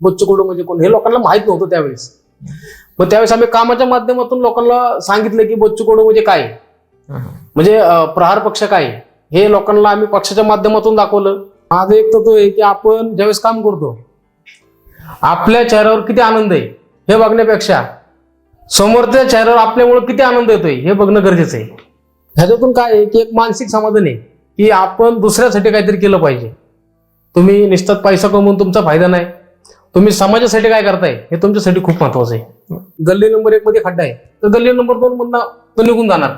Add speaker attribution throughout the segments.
Speaker 1: बच्चू कडू म्हणजे कोण? हे लोकांना माहीत नव्हतं त्यावेळेस. मग त्यावेळेस आम्ही कामाच्या माध्यमातून लोकांना सांगितलं की बच्चू कडू म्हणजे काय. म्हणजे प्रहार पक्ष काय. हे लोकांना आम्ही पक्षाच्या माध्यमातून दाखवलं. माझं एक तत्व आहे की आपण ज्यावेळेस काम करतो आपल्या चेहऱ्यावर किती आनंद आहे हे बघण्यापेक्षा समोरच्या चेहऱ्यावर आपल्यामुळे किती आनंद येतोय हे बघणं गरजेचं आहे. ह्याच्यातून काय आहे की एक मानसिक समाधान आहे की आपण दुसऱ्यासाठी काहीतरी केलं पाहिजे. तुम्ही निश्चित पैसा कमवून तुमचा फायदा नाही. तुम्ही समाजासाठी काय करताय? हे तुमच्यासाठी खूप महत्वाचं आहे. गल्ली नंबर एक मध्ये खड्डा आहे. तर गल्ली नंबर दोन मधून तो निघून जाणार.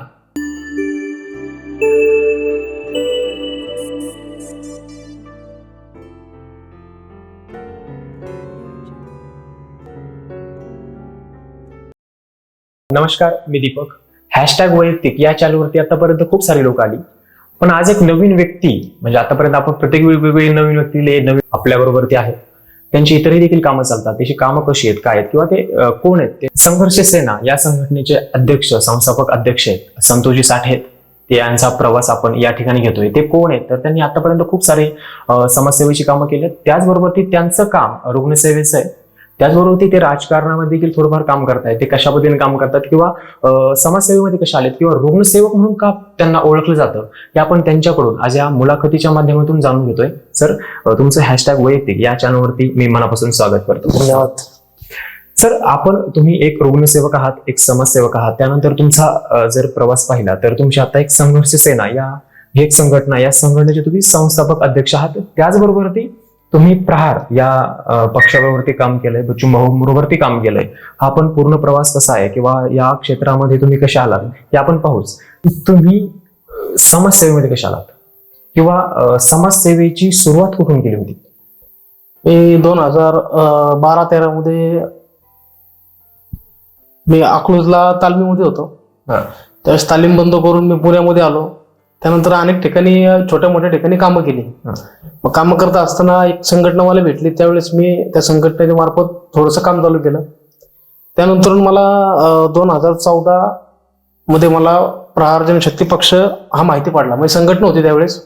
Speaker 2: नमस्कार मी दीपक. हॅशटॅग वैयक्तिक या चॅनलवरती आतापर्यंत खूप सारी लोक आली. पण आज एक नवीन व्यक्ती म्हणजे आतापर्यंत आपण प्रत्येक वेगवेगळी नवीन व्यक्तीले नवीन आपल्या बरोबर ते त्यांची इतरही देखील कामं चालतात. त्याची कामं कशी आहेत काय आहेत किंवा ते कोण आहेत? ते संघर्ष सेना या संघटनेचे अध्यक्ष संस्थापक अध्यक्ष आहेत. संतोषी साठे ते यांचा प्रवास आपण या ठिकाणी घेतोय. ते कोण आहेत? तर त्यांनी आतापर्यंत खूप सारे समाजसेवेची कामं केली आहेत. त्याचबरोबर ती त्यांचं काम रुग्णसेवेचं आहे. त्याचबरोबर ती ते राजकारणामध्ये देखील थोडंफार काम करतायत. ते कशा पद्धतीने काम करतात किंवा समाजसेवेमध्ये कशा आलेत किंवा रुग्णसेवक म्हणून का त्यांना ओळखलं जातं हे आपण त्यांच्याकडून आज या मुलाखतीच्या माध्यमातून जाणून घेतोय. सर तुमचं हॅशटॅग वैयक्तिक या चॅनलवरती मी मनापासून स्वागत करतो.
Speaker 1: धन्यवाद.
Speaker 2: सर आपण तुम्ही एक रुग्णसेवक आहात एक समाजसेवक आहात. त्यानंतर तुमचा जर प्रवास पाहिला तर तुमची आता एक संघर्ष सेना या ही एक संघटना या संघटनेचे तुम्ही संस्थापक अध्यक्ष आहात. त्याचबरोबर ती तुम्ही प्रहार या पक्षावरती काम केलंय बरोबरती काम केलंय. हा पण पूर्ण प्रवास कसा आहे किंवा या क्षेत्रामध्ये तुम्ही कसे आलात हे आपण पाहूच. तुम्ही समाजसेवेमध्ये कशा आलात? किंवा समाजसेवेची सुरुवात कुठून केली होती?
Speaker 1: मी दोन हजार बारा तेरा मध्ये मी अकलूजला तालमीमध्ये होतो. त्यावेळेस तालीम बंद करून मी पुण्यामध्ये आलो. त्यानंतर अनेक ठिकाणी छोट्या मोठ्या ठिकाणी कामं केली. मग कामं करत असताना एक संघटना मला भेटली. त्यावेळेस मी त्या संघटनेच्या मार्फत थोडंसं काम चालू केलं. त्यानंतर मला दोन हजार चौदा मध्ये मला प्रहार जनशक्ती पक्ष हा माहिती पडला. म्हणजे संघटना होती त्यावेळेस.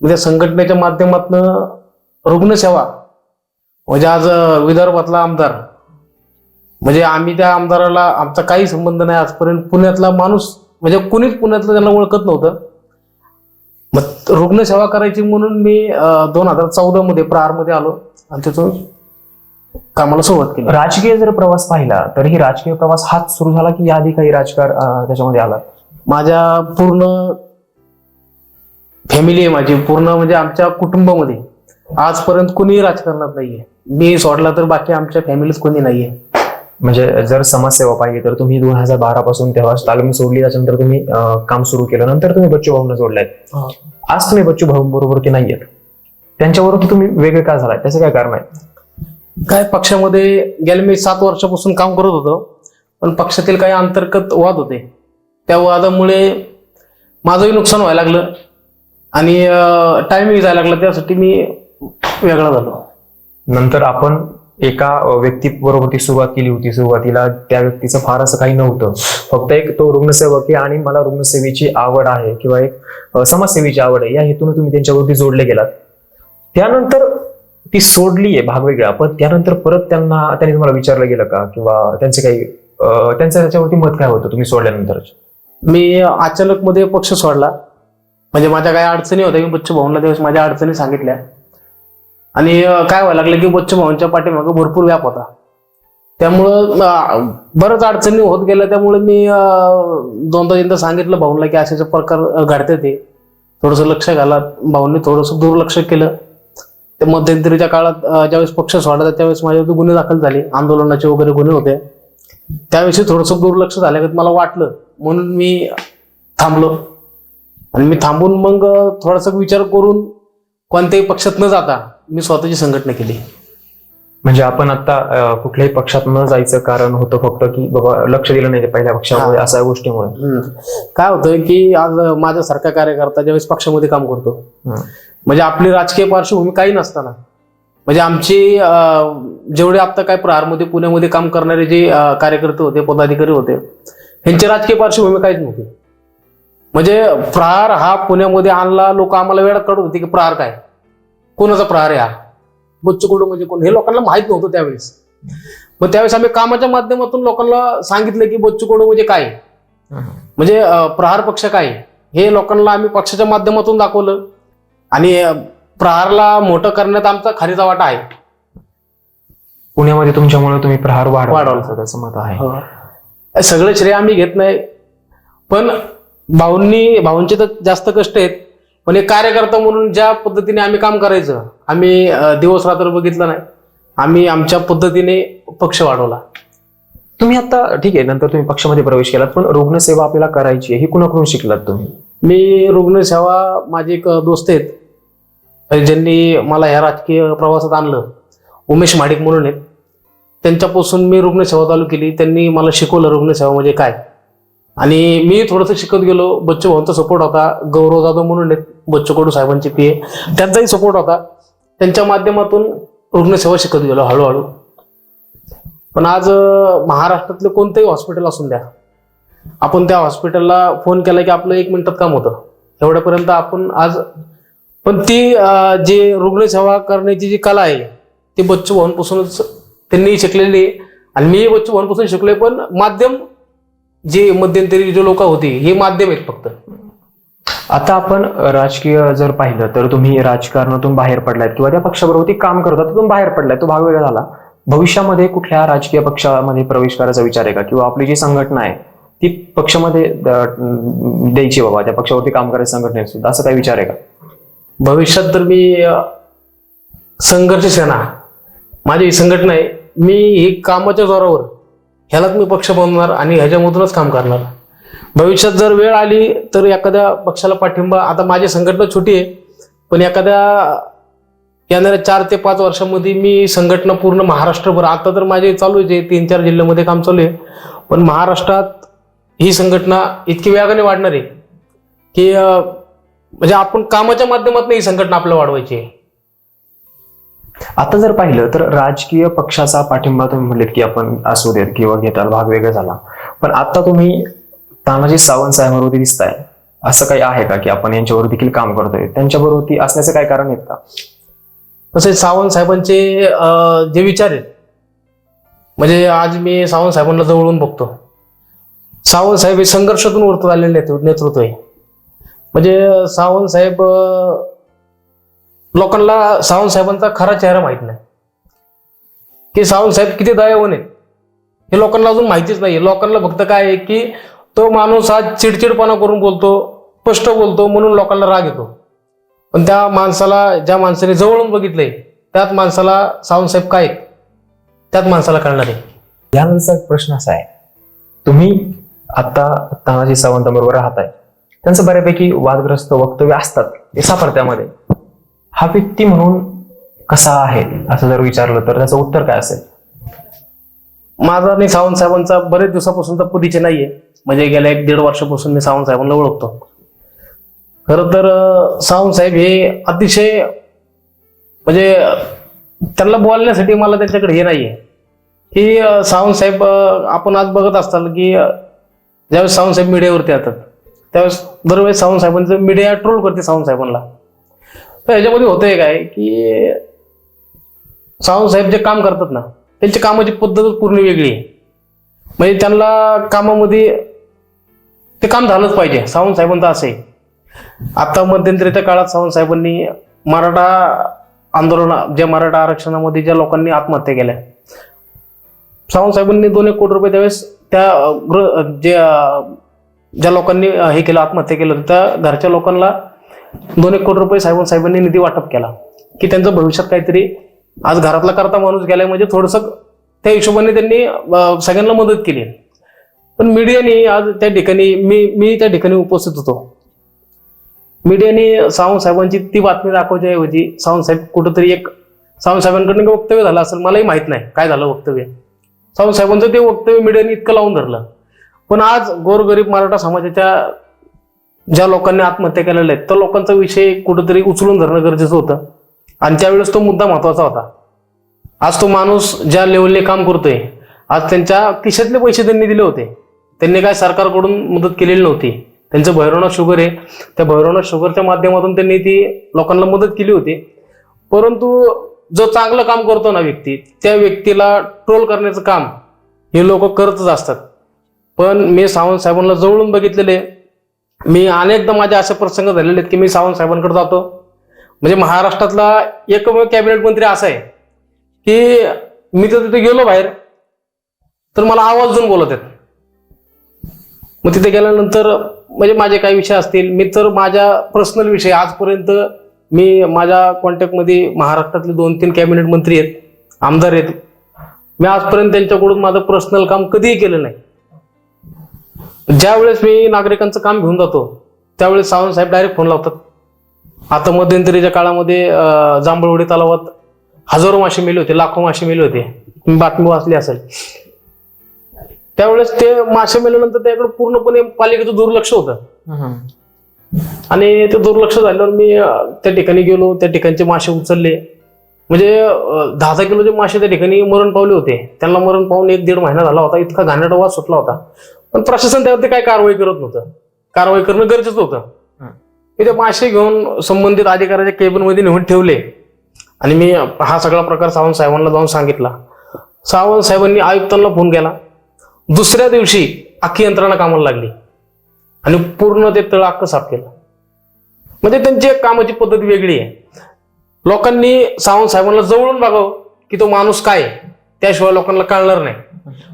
Speaker 1: त्या संघटनेच्या माध्यमातनं रुग्णसेवा म्हणजे आज विदर्भातला आमदार म्हणजे आम्ही त्या आमदाराला आमचा काही संबंध नाही आजपर्यंत. पुण्यातला माणूस म्हणजे कुणीच पुण्यातलं त्यांना ओळखत नव्हतं. मग रुग्णसेवा करायची म्हणून मी दोन हजार चौदा मध्ये प्रहारमध्ये आलो आणि तिथून कामाला सुरुवात केली.
Speaker 2: राजकीय जर प्रवास पाहिला तर ही राजकीय प्रवास हाच सुरू झाला की याआधी काही राजकार त्याच्यामध्ये आला?
Speaker 1: माझ्या पूर्ण फॅमिली आहे माझी पूर्ण म्हणजे आमच्या कुटुंबामध्ये. आजपर्यंत कोणीही राजकारणात नाहीये. मी सोडला तर बाकी आमच्या फॅमिलीत कोणी नाहीये.
Speaker 2: म्हणजे जर समाजसेवा पाहिली तर तुम्ही दोन हजार बारा पासून तेव्हा तालीम सोडली त्याच्यानंतर तुम्ही काम सुरू केलं. नंतर तुम्ही बच्चू भाऊंना जोडलाय. आज तुम्ही बच्चू भाऊ बरोबर की नाहीयेत त्यांच्याबरोबर तुम्ही वेगळे का झालाय? त्याचं काय कारण आहे?
Speaker 1: काय पक्षामध्ये गेल्या मी सात वर्षापासून काम करत होतो पण पक्षातील काही अंतर्गत वाद होते. त्या वादामुळे माझंही नुकसान व्हायला लागलं आणि टायमिंग जायला लागला त्यासाठी मी वेगळा झालो.
Speaker 2: नंतर आपण एका व्यक्तीबरोबर ती सुरुवात केली होती. सुरुवातीला त्या व्यक्तीचं फार असं काही नव्हतं. फक्त एक तो रुग्णसेवक आहे आणि मला रुग्णसेवेची आवड आहे किंवा एक समाजसेवेची आवड आहे. या हेतून तुम्ही त्यांच्यावरती जोडले गेलात. त्यानंतर ती सोडली आहे भाग वेगळा पण त्यानंतर परत त्यांना त्यांनी तुम्हाला विचारलं गेलं का? किंवा त्यांचे काही त्यांचं त्याच्यावरती मत काय होतं तुम्ही सोडल्यानंतर
Speaker 1: मी अचानक मध्ये पक्ष सोडला. म्हणजे माझ्या काही अडचणी होत्या. मी बच्चू भाऊंना दिवस माझ्या अडचणी सांगितल्या. आणि काय व्हायला लागलं की बच्चू भाऊंच्या पाठीमागं भरपूर व्याप होता. त्यामुळं बरंच अडचणी होत गेल्या. त्यामुळे मी दोनदा तीनदा सांगितलं भाऊंना की असे प्रकार घडते ते. थोडंसं लक्ष घाला. भाऊंनी थोडंसं दुर्लक्ष केलं. ते मध्यंतरीच्या काळात ज्यावेळेस पक्ष सोडला त्यावेळेस माझ्यावरती गुन्हे दाखल झाले. आंदोलनाचे वगैरे गुन्हे होते. त्याविषयी थोडंसं दुर्लक्ष झाल्यागत मला वाटलं. म्हणून मी थांबलो. आणि मी थांबून मग थोडासा विचार करून कोणत्याही पक्षात न जाता मी स्वतःची संघटना केली
Speaker 2: म्हणजे आपण आता कुठल्याही पक्षात न जायचं कारण होतं फक्त की बाबा लक्ष दिलं नाही पहिल्या पक्षामुळे. अशा गोष्टीमुळे.
Speaker 1: काय होतं की आज माझ्यासारखा कार्यकर्ता ज्यावेळेस पक्षामध्ये काम करतो. म्हणजे आपली राजकीय पार्श्वभूमी काही नसताना म्हणजे आमची जेवढे आता काय प्रहारमध्ये पुण्यामध्ये काम करणारे जे कार्यकर्ते होते पदाधिकारी होते यांची राजकीय पार्श्वभूमी काहीच नव्हती म्हणजे प्रहार हा पुण्यामध्ये आणला लोक आम्हाला वेळात काढत होते की प्रहार काय? कोणाचा प्रहार आहे हा? बच्चू कडू म्हणजे कोण? हे लोकांना माहीत नव्हतं त्यावेळेस. मग त्यावेळेस आम्ही कामाच्या माध्यमातून लोकांना सांगितलं की बच्चू कडू म्हणजे काय. म्हणजे प्रहार पक्ष काय. हे लोकांना आम्ही पक्षाच्या माध्यमातून दाखवलं. आणि प्रहारला मोठं करण्यात आमचा खारीचा वाटा आहे.
Speaker 2: पुण्यामध्ये तुमच्यामुळे तुम्ही प्रहार वाढवला. असं त्याचं मत आहे.
Speaker 1: हे. सगळं श्रेय आम्ही घेत नाही. पण भाऊंनी भाऊंचे तर जास्त कष्ट आहेत पण एक कार्यकर्ता म्हणून ज्या पद्धतीने आम्ही काम करायचं आम्ही दिवस रात्र बघितलं नाही आम्ही आमच्या पद्धतीने पक्ष वाढवला.
Speaker 2: तुम्ही आता ठीक आहे नंतर तुम्ही पक्षामध्ये प्रवेश केलात पण रुग्णसेवा आपल्याला करायची आहे ही कुणाकडून शिकलात तुम्ही?
Speaker 1: मी रुग्णसेवा माझे एक दोस्त आहेत ज्यांनी मला ह्या राजकीय प्रवासात आणलं. उमेश माडिक म्हणून आहेत. त्यांच्यापासून मी रुग्णसेवा चालू केली त्यांनी मला शिकवलं रुग्णसेवा म्हणजे काय. आणि मी थोडंसं शिकत गेलो. बच्चू भाऊंचा सपोर्ट होता. गौरव जाधव म्हणून बच्चू कडू साहेबांचे पी त्यांचाही सपोर्ट होता. त्यांच्या माध्यमातून रुग्णसेवा शिकत गेलो हळूहळू. पण आज महाराष्ट्रातलं कोणतंही हॉस्पिटल असून द्या आपण त्या हॉस्पिटलला फोन केला की आपलं एक मिनिटात काम होतं. एवढ्यापर्यंत आपण आज पण ती जे रुग्णसेवा करण्याची जी कला आहे ती बच्चू भाऊंपासूनच त्यांनी शिकलेली आहे. आणि मी बच्चू भाऊंपासून शिकलोय पण माध्यम जे मध्यंतरी जे लोक होती हे माध्यम आहेत फक्त.
Speaker 2: आता आपण राजकीय जर पाहिलं तर तुम्ही राजकारणातून बाहेर पडलात किंवा त्या पक्षाबरोबर काम करतात तिथून बाहेर पडलाय तो भाग वेगळा झाला. भविष्यामध्ये कुठल्या राजकीय पक्षामध्ये प्रवेश करायचा विचार आहे का? किंवा आपली जी संघटना आहे ती पक्षामध्ये द्यायची बाबा त्या पक्षावरती काम करायचं संघटनेत सुद्धा असं काही विचार आहे का?
Speaker 1: भविष्यात तर मी संघर्ष सेना माझी संघटना आहे. मी ही कामाच्या जोरावर ह्यालाच मी पक्ष बनवणार आणि ह्याच्यामधूनच काम करणार. भविष्यात जर वेळ आली तर एखाद्या पक्षाला पाठिंबा आता माझी संघटना छोटी आहे पण एखाद्या येणाऱ्या चार ते पाच वर्षामध्ये मी संघटना पूर्ण महाराष्ट्रभर आता तर माझे चालू आहे तीन चार जिल्ह्यामध्ये काम चालू आहे पण महाराष्ट्रात ही संघटना इतकी वेगाने वाढणार आहे की म्हणजे आपण कामाच्या माध्यमातून ही संघटना आपल्याला वाढवायची आहे.
Speaker 2: आता जर पाहिलं तर राजकीय पक्षाचा पाठिंबा तुम्ही म्हणलेत की आपण असू देत किंवा घेताल भाग वेगळा झाला. पण आता तुम्ही तानाजी सावंत साहेबांवरती दिसताय. असं काही आहे का की आपण यांच्यावर देखील काम करतोय? त्यांच्याबरोबर असण्याचं काय कारण आहेत का?
Speaker 1: तसे सावंत साहेबांचे जे विचार आहेत म्हणजे आज मी सावंत साहेबांना जवळून बघतो. सावंत साहेब हे संघर्षातून वरत आलेले नेतृत्व आहे. म्हणजे सावंत साहेब लोकांना सावंत साहेबांचा खरा चेहरा माहीत नाही. की सावंत साहेब किती दयावान आहेत. हे लोकांना अजून माहितीच नाही लोकांना फक्त काय आहे की तो माणूस आज चिडचिडपणा करून बोलतो स्पष्ट बोलतो म्हणून लोकांना राग येतो. पण त्या माणसाला ज्या माणसाने जवळून बघितलंय त्यात माणसाला सावंत साहेब काय त्यात माणसाला कळणार आहे.
Speaker 2: यानंतरचा एक प्रश्न असा आहे. तुम्ही आता तानाजी सावंतांबरोबर राहताय. त्यांचं बऱ्यापैकी वादग्रस्त वक्तव्य असतात सापडत्यामध्ये. हा व्यक्ती म्हणून कसा आहे? असं जर विचारलं तर त्याचं उत्तर काय असेल?
Speaker 1: माझा आणि सावंत साहेबांचा बरेच दिवसापासून तर परिचय नाहीये. म्हणजे गेल्या एक दीड वर्षापासून मी सावंत साहेबांना ओळखतो. खरं तर सावंत साहेब हे अतिशय म्हणजे त्यांना बोलण्यासाठी मला त्यांच्याकडे हे नाहीये. की सावंत साहेब आपण आज बघत असताल की ज्यावेळेस सावंत साहेब मीडियावरती येतात त्यावेळेस दरवेळेस सावंत साहेबांचं मीडिया ट्रोल करते सावंत साहेबांना. तर ह्याच्यामध्ये होतंय काय की सावंत साहेब जे काम करतात ना त्यांची कामाची पद्धतच पूर्ण वेगळी आहे. म्हणजे त्यांना कामामध्ये ते काम झालंच पाहिजे. सावंत साहेबांचं असं आहे. आता मध्यंतरीच्या काळात सावंत साहेबांनी मराठा आंदोलन ज्या मराठा आरक्षणामध्ये ज्या लोकांनी आत्महत्या केल्या सावंत साहेबांनी दोन एक कोटी रुपये त्यावेळेस त्या गृह जे ज्या लोकांनी हे केलं आत्महत्या केलं त्या घरच्या लोकांना दोन एक कोटी रुपये साहेबांनी साहेबांनी निधी वाटप केला. की त्यांचं भविष्यात काहीतरी आज घरातला करता माणूस गेलाय म्हणजे थोडस त्या हिशोबाने त्यांनी सगळ्यांना मदत केली. पण मीडियाने आज त्या ठिकाणी मी मी त्या ठिकाणी उपस्थित होतो. मीडियाने सावंत साहेबांची ती बातमी दाखवायच्या ऐवजी सावंत साहेब कुठंतरी एक सावंत साहेबांकडून वक्तव्य झालं असेल मलाही माहीत नाही काय झालं वक्तव्य. सावंत साहेबांचं ते वक्तव्य मीडियाने इतकं लावून धरलं. पण आज गोरगरीब मराठा समाजाच्या ज्या लोकांनी आत्महत्या केलेल्या आहेत त्या लोकांचा विषय कुठंतरी उचलून धरणं गरजेचं होतं. आणि त्यावेळेस तो मुद्दा महत्त्वाचा होता. आज तो माणूस ज्या लेवलने काम करतोय आज त्यांच्या खिशातले पैसे त्यांनी दिले होते. त्यांनी काय सरकारकडून मदत केलेली नव्हती. त्यांचं भैरवनाथ शुगर आहे. त्या भैरवनाथ शुगरच्या माध्यमातून त्यांनी ती लोकांना मदत केली होती. परंतु जो चांगलं काम करतो ना व्यक्ती त्या व्यक्तीला ट्रोल करण्याचं काम हे लोक करतच असतात. पण मी सावंत साहेबांना जवळून बघितलेले मी अनेकदा माझे असे प्रसंग झालेले आहेत की मी सावंत साहेबांकडे जातो. म्हणजे महाराष्ट्रातला एकमेव कॅबिनेट मंत्री असा आहे की मी तर तिथे गेलो बाहेर तर मला आवाज देऊन बोलत आहेत. मग तिथे गेल्यानंतर म्हणजे माझे काही विषय असतील. मी तर माझ्या पर्सनल विषय आजपर्यंत मी माझ्या कॉन्टॅक्टमध्ये महाराष्ट्रातले दोन तीन कॅबिनेट मंत्री आहेत आमदार आहेत. मी आजपर्यंत त्यांच्याकडून माझं पर्सनल काम कधीही केलं नाही. ज्या वेळेस मी नागरिकांचं काम घेऊन जातो त्यावेळेस सावंत साहेब डायरेक्ट फोन लावतात. आता मध्यंतरीच्या काळामध्ये जांभळवडी तलावात हजारो मासे मेले होते लाखो मासे मेले होते. बातमी वाचली असेल. त्यावेळेस ते मासे मेल्यानंतर त्याकडे पूर्णपणे पालिकेचं दुर्लक्ष होतं. आणि ते दुर्लक्ष झाल्यावर मी त्या ठिकाणी गेलो त्या ठिकाणचे मासे उचलले. म्हणजे दहा दहा किलोचे मासे त्या ठिकाणी मरण पावले होते. त्यांना मरण पावून एक दीड महिना झाला होता इतका घाणेरडा वास सुटला होता. पण प्रशासन त्यावरती काय कारवाई करत नव्हतं. कारवाई करणं गरजेचं होतं. मी ते मासे घेऊन संबंधित अधिकाऱ्याच्या केबिनमध्ये नेऊन ठेवले. आणि मी हा सगळा प्रकार सावंत साहेबांना जाऊन सांगितला. सावंत साहेबांनी आयुक्तांना फोन केला. दुसऱ्या दिवशी अख्खी यंत्रणा कामाला लागली. आणि पूर्ण ते तळ अख्खं साफ केलं. म्हणजे त्यांची एक कामाची पद्धत वेगळी आहे. लोकांनी सावंत साहेबांना जवळून बघावं की तो माणूस काय आहे. त्याशिवाय लोकांना कळणार नाही.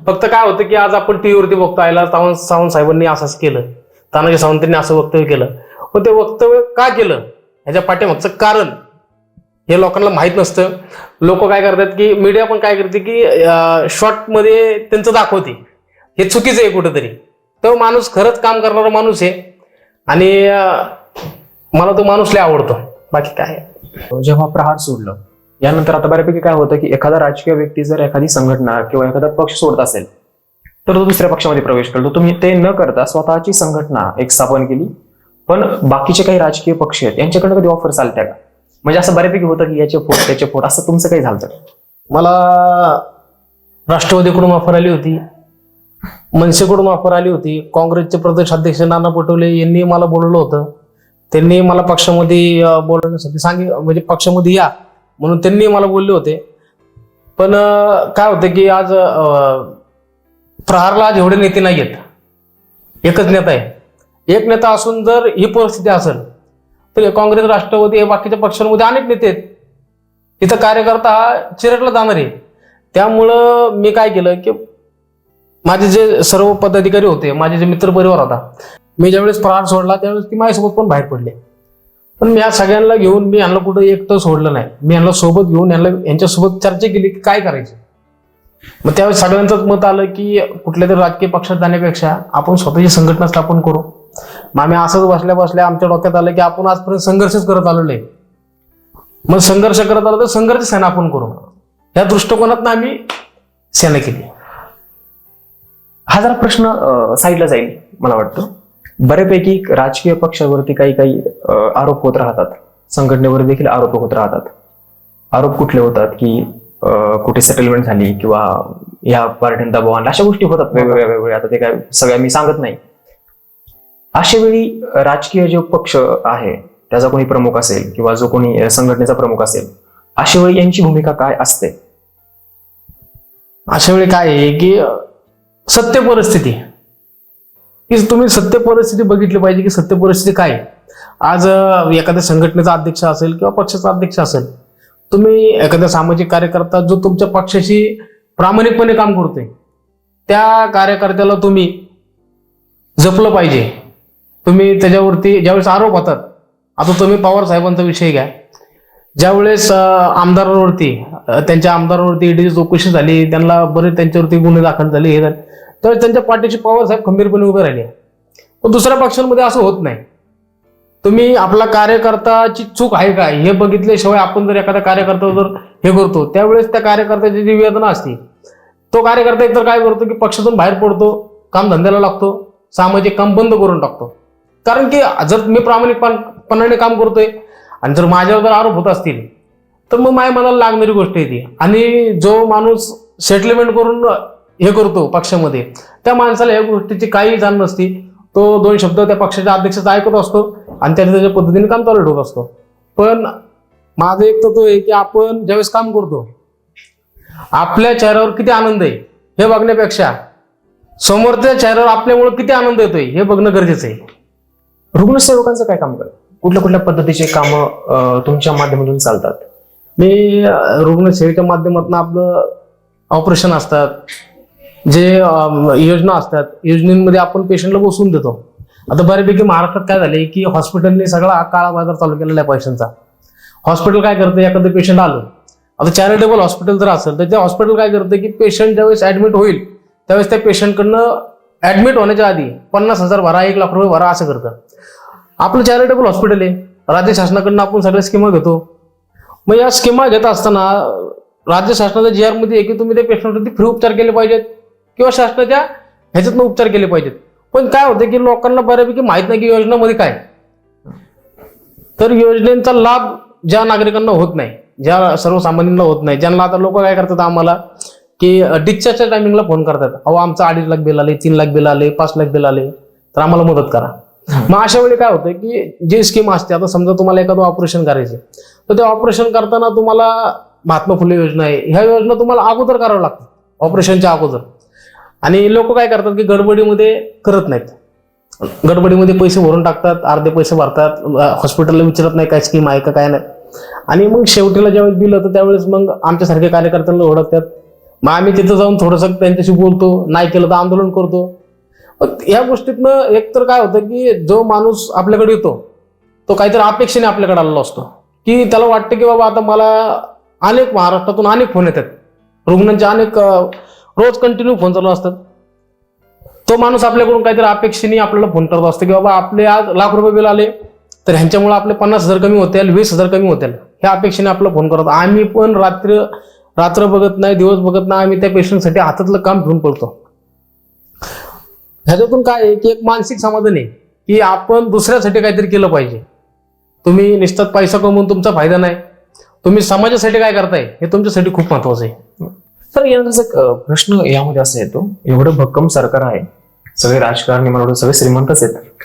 Speaker 1: फक्त काय होतं की आज आपण टीव्हीवरती बघतो आयला सावंत सावंत साहेबांनी असंच केलं. तानाजी सावंतांनी असं वक्तव्य केलं. पण ते वक्तव्य का केलं? ह्याच्या पाठीमागचं कारण हे लोकांना माहीत नसतं. लोक काय करतात की मीडिया पण काय करते की शॉर्टमध्ये त्यांचं दाखवते. हे चुकीचं आहे कुठंतरी. तो माणूस खरंच काम करणारा माणूस आहे. आणि मला तो माणूस लय आवडतो. बाकी काय
Speaker 2: जेव्हा प्रहार सोडलं यानंतर आता बऱ्यापैकी काय होतं की एखादा राजकीय व्यक्ती जर एखादी संघटना किंवा एखादा पक्ष सोडत असेल तर तो दुसऱ्या पक्षामध्ये प्रवेश करतो. तुम्ही ते न करता स्वतःची संघटना एक स्थापन केली. पण बाकीचे काही राजकीय पक्ष आहेत यांच्याकडे कधी ऑफर चालत्या का? म्हणजे असं बऱ्यापैकी होतं की याचे फोट त्याचे फोट असं तुमचं काही झालं
Speaker 1: मला राष्ट्रवादीकडून ऑफर आली होती. मनसेकडून ऑफर आली होती. काँग्रेसचे प्रदेश अध्यक्ष नाना पटोले यांनी मला बोलवलं होतं. त्यांनी मला पक्षामध्ये बोलवण्यासाठी सांगित म्हणजे पक्षामध्ये या. म्हणून त्यांनी मला बोलले होते. पण काय होतं की आज प्रहारला आज एवढे नेते नाही आहेत. एकच नेता आहे. एक नेता असून जर ही परिस्थिती असेल तर काँग्रेस राष्ट्रवादी हे बाकीच्या पक्षांमध्ये अनेक नेते आहेत. तिथं कार्यकर्ता हा चिरटला जाणार आहे त्यामुळं मी काय केलं की माझे जे सर्व पदाधिकारी होते माझे जे मित्रपरिवार होता मी ज्यावेळेस प्रहार सोडला त्यावेळेस ती माझ्यासोबत पण बाहेर पडले. पण मी या सगळ्यांना घेऊन मी यांना कुठं एकटं सोडलं नाही. मी यांना सोबत घेऊन यांना यांच्यासोबत चर्चा केली की काय करायचं? मग त्यावेळेस सगळ्यांचंच मत आलं की कुठल्या तरी राजकीय पक्षात जाण्यापेक्षा आपण स्वतःची संघटना स्थापन करू. मग आम्ही असंच बसल्या बसल्या आमच्या डोक्यात आलं की आपण आजपर्यंत संघर्षच करत आलेलो आहे. मग संघर्ष करत आलो तर संघर्ष सेना आपण करू. या दृष्टिकोनातनं आम्ही सेना केली.
Speaker 2: हा जरा प्रश्न साईडला जाईल मला वाटतं. बऱ्यापैकी राजकीय पक्षावरती काही काही आरोप होत राहतात. संघटनेवर देखील आरोप होत राहतात. आरोप कुठले होतात की कुठे सेटलमेंट झाली किंवा या पार्टीने दबाव आणला? अशा गोष्टी होतात वेगवेगळ्या वेगवेगळ्या. आता ते काय सगळ्या मी सांगत नाही. अशा वेळी राजकीय जो पक्ष आहे त्याचा कोणी प्रमुख असेल किंवा जो कोणी संघटनेचा प्रमुख असेल अशा वेळी यांची भूमिका काय असते?
Speaker 1: अशा वेळी काय आहे की सत्य परिस्थिती. की तुम्ही सत्य परिस्थिती बघितली पाहिजे की सत्य परिस्थिती काय आज एखाद्या संघटनेचा अध्यक्ष असेल किंवा पक्षाचा अध्यक्ष असेल तुम्ही एखाद्या सामाजिक कार्यकर्ता जो तुमच्या पक्षाशी प्रामाणिकपणे काम करतोय त्या कार्यकर्त्याला तुम्ही जपलं पाहिजे. तुम्ही त्याच्यावरती ज्यावेळेस आरोप होतात आता तुम्ही पवार साहेबांचा विषय घ्या. ज्यावेळेस अं, आमदारांवरती त्यांच्या आमदारांवरती ईडीची चौकशी झाली त्यांना बरेच त्यांच्यावरती गुन्हे दाखल झाले हे तर त्यावेळेस त्यांच्या पाठीशी पवार साहेब खंबीरपणे उभे राहिले पण दुसऱ्या पक्षांमध्ये असं होत नाही. तुम्ही आपला कार्यकर्ताची चूक आहे का? हे बघितल्याशिवाय आपण जर एखादा कार्यकर्ता जर हे करतो त्यावेळेस त्या कार्यकर्त्याची जी वेदना असते तो कार्यकर्ता एकतर काय करतो की पक्षातून बाहेर पडतो काम धंद्याला लागतो सामाजिक काम बंद करून टाकतो. कारण की जर मी प्रामाणिकपणाने काम करतोय आणि जर माझ्यावर जर आरोप होत असतील तर मग माझ्या मनाला लागणारी गोष्ट आहे ती. आणि जो माणूस सेटलमेंट करून हे करतो पक्षामध्ये. त्या माणसाला या गोष्टीची काही जाण नसती. तो दोन शब्द त्या पक्षाच्या अध्यक्षाचा ऐकत असतो आणि त्याच्या त्याच्या पद्धतीने काम चालू ठेवत असतो. पण माझं एक तत्व आहे की आपण ज्यावेळेस काम करतो आपल्या चेहऱ्यावर किती आनंद आहे हे बघण्यापेक्षा समोरच्या चेहऱ्यावर आपल्यामुळे किती आनंद येतोय हे बघणं गरजेचं आहे.
Speaker 2: रुग्णसेवकांचं काय काम करत कुठल्या कुठल्या पद्धतीचे काम तुमच्या माध्यमातून चालतात?
Speaker 1: मी रुग्णसेवेच्या माध्यमातून आपलं ऑपरेशन असतात जे योजना असतात योजनेमध्ये आपण पेशंटला बसवून देतो. आता बऱ्यापैकी महाराष्ट्रात काय झाले की हॉस्पिटलने सगळा काळा बाजार चालू केलेला आहे पैशांचा. हॉस्पिटल काय करतं? एखादं पेशंट आलं. आता चॅरिटेबल हॉस्पिटल जर असेल तर ते हॉस्पिटल काय करतं की पेशंट ज्यावेळेस ऍडमिट होईल त्यावेळेस त्या पेशंटकडनं ऍडमिट होण्याच्या आधी पन्नास हजार भरा एक लाख रुपये भरा असं करतं. आपलं चॅरिटेबल हॉस्पिटल आहे. राज्य शासनाकडनं आपण सगळ्या स्कीमा घेतो. मग या स्कीमा घेत असताना राज्य शासनाच्या जी आरमध्ये एक आहे की तुम्ही त्या पेशंटवरती फ्री उपचार केले पाहिजेत? किंवा शासनाच्या ह्याच्यातनं उपचार केले पाहिजेत. पण काय होतं की लोकांना बऱ्यापैकी माहीत नाही की योजनामध्ये काय. तर योजनेचा लाभ ज्या नागरिकांना होत नाही ज्या सर्वसामान्यांना होत नाही ज्यांना आता लोक काय करतात आम्हाला की डिस्चार्जच्या टायमिंगला फोन करतात. अहो आमचं अडीच लाख बिल आले तीन लाख बिल आले पाच लाख बिल आले तर आम्हाला मदत करा. मग अशा वेळी काय होतं की जी स्कीम असते आता समजा तुम्हाला एखादं ऑपरेशन करायचे तर ते ऑपरेशन करताना तुम्हाला महात्मा फुले योजना आहे. ह्या योजना तुम्हाला अगोदर करावं लागतात ऑपरेशनच्या अगोदर. आणि लोक काय करतात की गडबडीमध्ये करत नाहीत. गडबडीमध्ये पैसे भरून टाकतात अर्धे पैसे भरतात हॉस्पिटलला विचारत नाही काय स्कीम आहे का काय नाही. आणि मग शेवटीला ज्यावेळेस दिलं तर त्यावेळेस मग आमच्यासारखे कार्यकर्त्यांना ओळखतात मग आम्ही तिथं जाऊन थोडंसं त्यांच्याशी बोलतो नाही केलं तर आंदोलन करतो. मग या गोष्टीतनं एक तर काय होतं की जो माणूस आपल्याकडे येतो तो काहीतरी अपेक्षेने आपल्याकडे आलेला असतो. की त्याला वाटतं की बाबा आता मला अनेक महाराष्ट्रातून अनेक फोन येतात. रुग्णांचे अनेक रोज कंटिन्यू फोन चालू असतात. तो माणूस आपल्याकडून काहीतरी अपेक्षेने आपल्याला फोन करत असतो की बाबा आपले आज लाख रुपये बिल आले तर ह्यांच्यामुळे आपले पन्नास हजार कमी होतील वीस हजार कमी होतील ह्या अपेक्षेने आपलं फोन करत. आम्ही पण रात्र रात्र बघत नाही दिवस बघत नाही. आम्ही त्या पेशंटसाठी हातातलं काम घेऊन पडतो ह्याच्यातून काय आहे की एक मानसिक समाधान आहे की आपण दुसऱ्यासाठी काहीतरी केलं पाहिजे. तुम्ही निश्चित पैसा कमवून तुमचा फायदा नाही. तुम्ही समाजासाठी काय करताय हे तुमच्यासाठी खूप महत्वाचं आहे.
Speaker 2: तर यानंतरचा एक प्रश्न यामध्ये असा येतो एवढं भक्कम सरकार आहे सगळे राजकारणी मला सगळे श्रीमंतच आहेत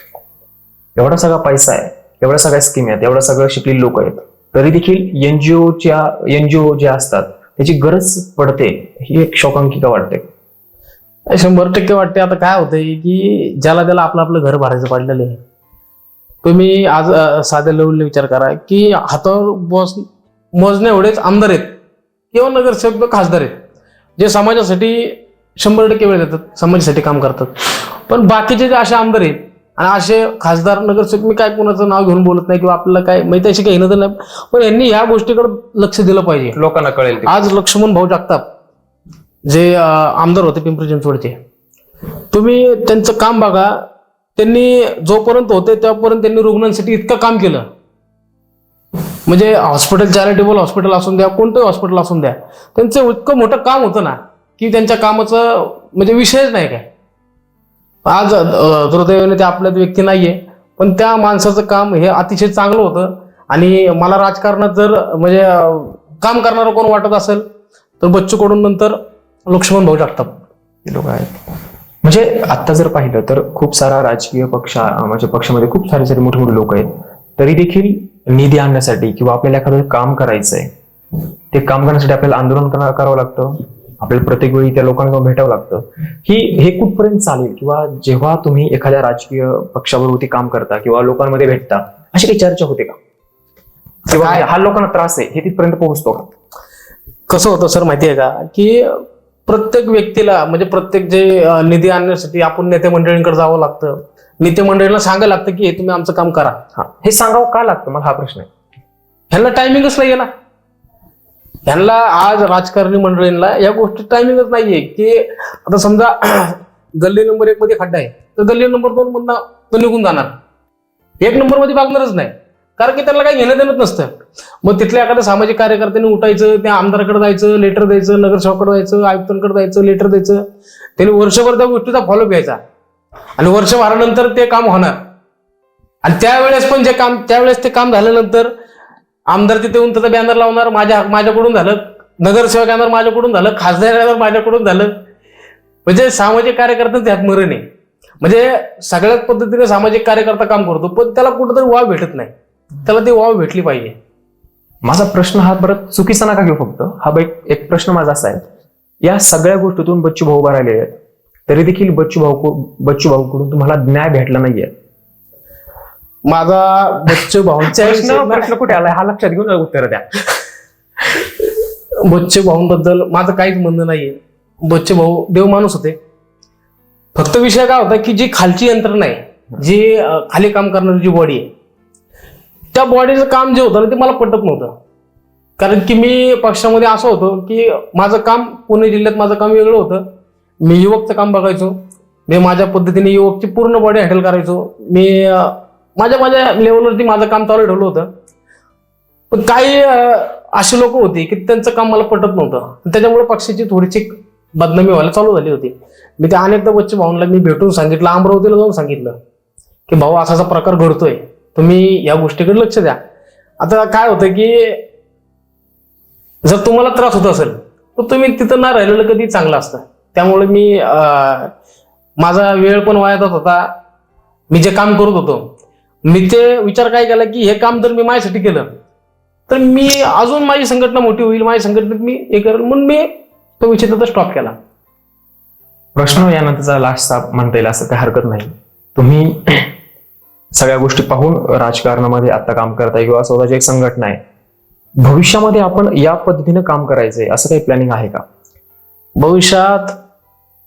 Speaker 2: एवढा सगळा पैसा आहे एवढ्या सगळ्या स्कीम आहेत एवढ्या सगळं शिकलेले लोक आहेत तरी देखील एनजीओच्या एनजीओ जे असतात त्याची गरज पडते ही एक शोकांकिका वाटते.
Speaker 1: शंभर टक्के वाटते. आता काय होतंय की ज्याला त्याला आपलं आपलं घर भरायचं पडलेलं आहे तुम्ही आज साध्या लेवलने विचार करा की हातावर बॉस मोजण्या एवढेच आमदार आहेत किंवा नगरसेवक खासदार आहेत. जे समाजासाठी शंभर टक्के वेळ देतात समाजासाठी काम करतात. पण बाकीचे जे असे आमदार आहेत आणि असे खासदार नगरसेवक मी काय कोणाचं नाव घेऊन बोलत नाही किंवा आपल्याला काय माहिती अशी काही तर नाही पण यांनी ह्या गोष्टीकडे लक्ष दिलं पाहिजे.
Speaker 2: लोकांना कळेल.
Speaker 1: आज लक्ष्मण भाऊ जगताप जे आमदार होते पिंपरी चिंचवडचे तुम्ही त्यांचं काम बघा त्यांनी जोपर्यंत होते तेव्हापर्यंत त्यांनी रुग्णांसाठी इतकं काम केलं. म्हणजे हॉस्पिटल चॅरिटेबल हॉस्पिटल असून द्या कोणतंही हॉस्पिटल असून द्या त्यांचं इतकं मोठं काम होतं ना की त्यांच्या कामाचं म्हणजे विषयच नाही काय. आज दुर्दैवाने ते आपल्यात व्यक्ती नाहीये पण त्या माणसाचं काम हे अतिशय चांगलं होतं. आणि मला राजकारणात जर म्हणजे काम करणारं कोण वाटत असेल तर बच्चू कडून नंतर लक्ष्मण भाऊ टाकतात
Speaker 2: ते लोक आहेत. म्हणजे आता जर पाहिलं तर खूप सारा राजकीय पक्ष म्हणजे पक्षामध्ये खूप सारे सारे मोठे मोठे लोक आहेत. तरी देखील निधी आणण्यासाठी किंवा आपल्याला एखादं काम करायचंय ते काम करण्यासाठी आपल्याला आंदोलन करा- करावं लागतं. आपल्याला प्रत्येक वेळी त्या लोकांना भेटावं लागतं. ही हे कुठपर्यंत चालेल? किंवा जेव्हा तुम्ही एखाद्या राजकीय पक्षाबरोबर काम करता किंवा लोकांमध्ये भेटता अशी काही चर्चा होते का? किंवा? हा लोकांना त्रास आहे हे तिथपर्यंत पोहोचतो का?
Speaker 1: कसं होतं सर माहिती आहे का? की प्रत्येक व्यक्तीला म्हणजे प्रत्येक जे निधी आणण्यासाठी आपण नेते मंडळींकडे जावं लागतं. नेते मंडळींना सांगायला लागतं की हे तुम्ही आमचं काम करा.
Speaker 2: हा. हे सांगावं का लागतं? मला हा प्रश्न आहे.
Speaker 1: ह्यांना टायमिंगच नाहीये ना. ह्यांना आज राजकारणी मंडळींना या गोष्टी टायमिंगच नाहीये की आता समजा गल्ली नंबर एक मध्ये खड्डा आहे तर गल्ली नंबर दोन मधनं तो निघून जाणार. एक नंबरमध्ये बघणारच नाही. कारण की त्याला काही घेणं देणंच नसतं. मग तिथल्या एखाद्या सामाजिक कार्यकर्त्याने उठायचं त्या आमदाराकडे जायचं लेटर द्यायचं नगरसेवकाकडे जायचं आयुक्तांकडे जायचं लेटर द्यायचं. त्यांनी वर्षभर त्या गोष्टीचा फॉलो घ्यायचा. आणि वर्षभरानंतर ते काम होणार. आणि त्यावेळेस पण जे काम त्यावेळेस ते काम झाल्यानंतर आमदार तिथे येऊन त्याचा बॅनर लावणार माझ्या माझ्याकडून झालं. नगरसेवक येणार माझ्याकडून झालं खासदार येणार माझ्याकडून झालं. म्हणजे सामाजिक कार्यकर्त्यांचं ह्यात मरण आहे. म्हणजे सगळ्याच पद्धतीने सामाजिक कार्यकर्ता काम करतो पण त्याला कुठंतरी वाव भेटत नाही. त्याला ती वाव भेटली पाहिजे.
Speaker 2: माझा प्रश्न हा परत चुकीचा नका घेऊ फक्त. हा बा एक एक प्रश्न माझा असा आहे. या सगळ्या गोष्टीतून बच्चू भाऊ उभा राहिले आहेत. तरी देखील बच्चू भाऊ बच्चू भाऊकडून तुम्हाला न्याय भेटला नाहीये.
Speaker 1: माझा बच्चू भाऊंच्या
Speaker 2: प्रश्न प्रश्न कुठे आलाय? हा लक्षात घेऊन उत्तर द्या.
Speaker 1: बच्चे भाऊंबद्दल माझं काहीच म्हणणं नाहीये. बच्चे भाऊ देव माणूस होते. फक्त विषय काय होता की जी खालची यंत्रणा आहे जी खाली काम करणारी जी बॉडी आहे त्या बॉडीचं काम जे होतं ना ते मला पटत नव्हतं. कारण की मी पक्षामध्ये असं होतो की माझं काम पुणे जिल्ह्यात माझं काम वेगळं होतं. मी युवकचं काम बघायचो. मी माझ्या पद्धतीने युवकची पूर्ण बॉडी हँडल करायचो. मी माझ्या माझ्या लेवलवरती माझं काम चालू ठेवलं होतं. पण काही अशी लोक होती की त्यांचं काम मला पटत नव्हतं. त्याच्यामुळे पक्षाची थोडीशी बदनामी व्हायला चालू झाली होती. मी त्या अनेकदा बच्चे भाऊंना मी भेटून सांगितलं अमरावतीला जाऊन सांगितलं की भाऊ असा असा प्रकार घडतोय. तुम्ही या गोष्टीकडे लक्ष द्या. आता काय होतं की जर तुम्हाला त्रास होत असेल तर तुम्ही तिथं ना राहिलेलं कधी चांगलं असतं? त्यामुळे मी अं, माझा वेळ पण वाया जात होता. मी जे काम करत होतो मी ते विचार काय केला की हे काम जर मी माझ्यासाठी केलं तर मी अजून माझी संघटना मोठी होईल माझ्या संघटनेत मी हे करेल म्हणून मी तो विषय तिथं स्टॉप केला.
Speaker 2: प्रश्न यानंतरचा लास्टचा म्हणता येईल असं काही हरकत नाही. तुम्ही सगळ्या गोष्टी पाहून राजकारणामध्ये आता काम करताय किंवा स्वतःची एक संघटना आहे. भविष्यामध्ये आपण या पद्धतीने काम करायचंय असं काही प्लॅनिंग आहे का?
Speaker 1: भविष्यात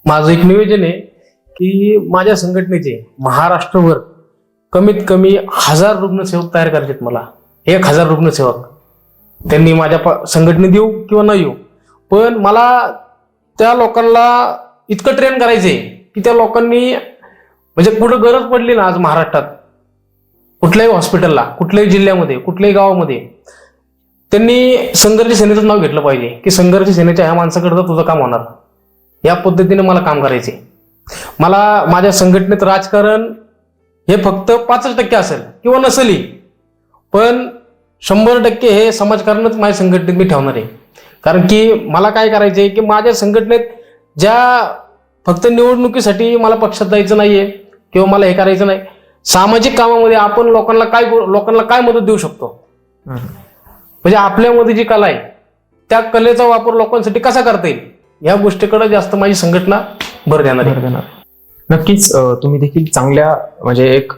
Speaker 1: माझं एक नियोजन आहे की माझ्या संघटनेचे महाराष्ट्रभर कमीत कमी हजार रुग्णसेवक तयार करायचे आहेत मला. एक हजार रुग्णसेवक. त्यांनी माझ्या प- संघटनेत येऊ किंवा न येऊ. पण मला त्या लोकांना इतकं ट्रेन करायचंय की त्या लोकांनी म्हणजे कुठं गरज पडली ना आज महाराष्ट्रात. कुठल्याही हॉस्पिटलला कुठल्याही जिल्ह्यामध्ये कुठल्याही गावामध्ये. त्यांनी संघर्ष सेनेचं नाव घेतलं पाहिजे. की संघर्ष सेनेच्या ह्या माणसाकडे तर तुझं काम होणार या पद्धतीने मला काम करायचे. मला माझ्या संघटनेत राजकारण हे फक्त पाचच टक्के असेल किंवा नसेलही पण शंभर टक्के हे समाजकारणच माझ्या संघटनेत मी ठेवणार आहे. कारण की मला काय करायचं आहे की माझ्या संघटनेत ज्या फक्त निवडणुकीसाठी मला पक्षात जायचं नाहीये किंवा मला हे करायचं नाही सामाजिक कामामध्ये आपण लोकांना काय लोकांना काय मदत देऊ शकतो? म्हणजे आपल्यामध्ये जी कला आहे त्या कलेचा वापर लोकांसाठी कसा करता येईल? या गोष्टीकडे जास्त माझी संघटना भर देणार
Speaker 2: भर देणार. नक्कीच तुम्ही देखील चांगल्या म्हणजे एक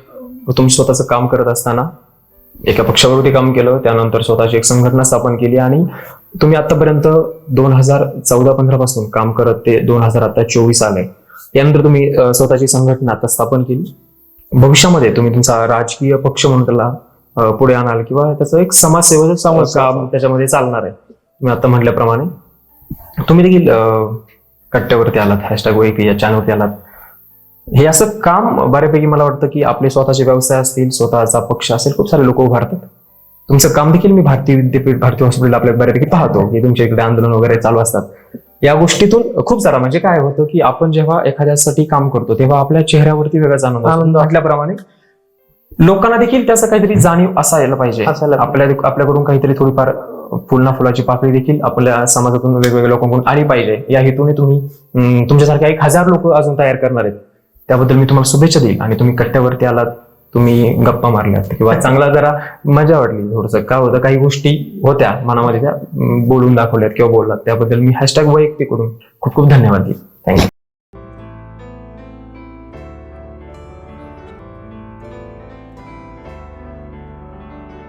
Speaker 2: तुम्ही स्वतःचं काम करत असताना एका पक्षावरती काम केलं त्यानंतर स्वतःची एक संघटना स्थापन केली आणि तुम्ही आतापर्यंत दोन हजार चौदा पंधरा पासून काम करत ते दोन हजार आता चोवीस आले. त्यानंतर तुम्ही स्वतःची संघटना आता स्थापन केली. भविष्यामध्ये तुम्ही तुमचा राजकीय पक्ष म्हणून त्याला पुढे आणाल किंवा त्याचं एक समाजसेवेचं
Speaker 1: समाजसेवा.
Speaker 2: काम त्याच्यामध्ये चालणार आहे तुम्ही आता म्हटल्याप्रमाणे तुम्ही देखील कट्ट्यावरती आलात हॅशटॅग वैपी या चॅनलवरती आलात हे असं काम बऱ्यापैकी मला वाटतं की आपले स्वतःचे व्यवसाय असतील स्वतःचा पक्ष असेल खूप सारे लोक उभारतात तुमचं काम देखील मी भारतीय विद्यापीठ भारतीय हॉस्पिटल आपल्या बऱ्यापैकी पाहतो की तुमच्या इकडे आंदोलन वगैरे चालू असतात या गोष्टीतून खूप सारा म्हणजे काय होतं की आपण जेव्हा एखाद्यासाठी काम करतो तेव्हा आपल्या चेहऱ्यावरती वेगळाच. आनंद. म्हटल्याप्रमाणे लोकांना देखील त्याचं काहीतरी जाणीव असायला पाहिजे. आपल्या आपल्याकडून काहीतरी थोडीफार फुलना फुलाची पाकळी देखील आपल्या समाजातून वेगवेगळ्या लोकांकडून आली पाहिजे. या हेतूने तुम्ही अं, तुमच्यासारख्या एक हजार लोक अजून तयार करणार आहेत. त्याबद्दल मी तुम्हाला शुभेच्छा देईल आणि तुम्ही कट्ट्यावरती आलात तुम्ही गप्पा मारल्यात किंवा चांगला जरा मजा वाटली थोडस. काय होतं? काही गोष्टी होत्या मनामध्ये त्या बोलून दाखवल्यात किंवा बोललात. त्याबद्दल मी हॅशटॅग वैयक्तिक करून खूप खूप धन्यवाद देईल